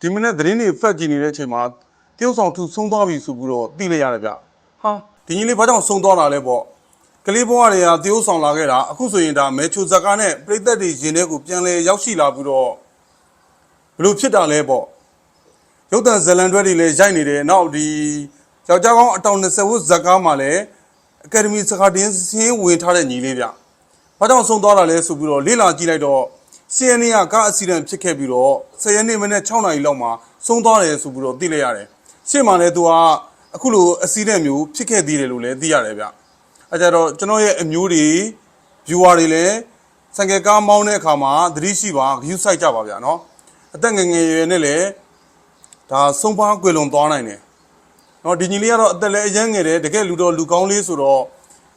ဒီမနေ့သတင်းတွေဖတ်ကြည့်နေတဲ့အချိန်မှာတရုတ်ဆောင်သူဆုံးသွားပြီဆိုပြီးတော့သိလိုက်ရတယ်ဗျဟာဒီကြီးလေးဘာကြောင့်ဆုံးသွားတာလဲပေါ့ကလေးဘဝတွေကတရုတ်ဆောင်လာခဲ့တာအခုဆိုရင်ဒါမဲချိုဇက်ကားနဲ့ပြိသက်တွေရင်ထဲကိုပြန်လဲရောက်ရှိလာပြီးတော့ဘလို့ဖြစ်တာလဲပေါ့ရုပ်တံဇလန်တွဲတွေလည်းရိုက်နေတယ်နောက်ဒီယောက်ျားကောင်းအတောင်20ဝတ်ဇက်ကားမှာလည်းအကယ်ဒမီစကားတင်းစင်းဝင်ထားတဲ့ညီလေးဗျဘာကြောင့်ဆုံးသွားတာလဲဆိုပြီးတော့လေ့လာကြည့်လိုက်တော့ စီယန်နီကကားအက်ဆီဒန့်ဖြစ်ခဲ့ပြီးတော့ဆယ်ရက်နေ့မနေ့6နာရီလောက်မှာဆုံးသွားတယ်ဆိုပြီးတော့သိလိုက်ရတယ်။ရှေ့မှာလည်းသူကအခုလိုအက်ဆီဒန့်မျိုးဖြစ်ခဲ့သေးတယ်လို့လည်းသိရတယ်ဗျ။အဲကြတော့ကျွန်တော်ရဲ့အမျိုးတွေ viewer တွေလည်းစံကကားမောင်းတဲ့အခါမှာသတိရှိပါဂရုစိုက်ကြပါဗျာနော်။အသက်ငယ်ငယ်ရွယ်နဲ့လည်းဒါဆုံးပါကွယ်လွန်သွားနိုင်တယ်။နော်ဒီညီလေးကတော့အသက်လည်းအရင်ငယ်တယ်တကယ်လူတော်လူကောင်းလေးဆိုတော့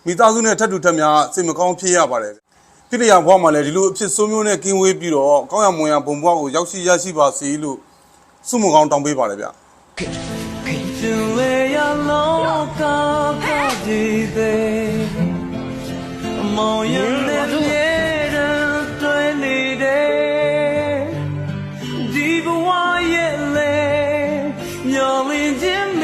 မိသားစုနဲ့ထပ်တူထပ်များစိတ်မကောင်းဖြစ်ရပါတယ်။ တိတရာဘွားမှာလည်းဒီလိုအဖြစ်ဆိုးမျိုးနဲ့ကင်းဝေးပြီးတော့ကောင်းရမွန်ရဘုံဘွားကိုရောက်ရှိရရှိပါစေလို့ဆုမွန်ကောင်းတောင်းပေးပါတယ်ဗျရှင်လေရလောကကဒီသေးမောင်ရင်းတဲ့ပြေတဲ့တွေ့နေတယ်ဒီဘဝရဲ့လေမျောလင်းခြင်း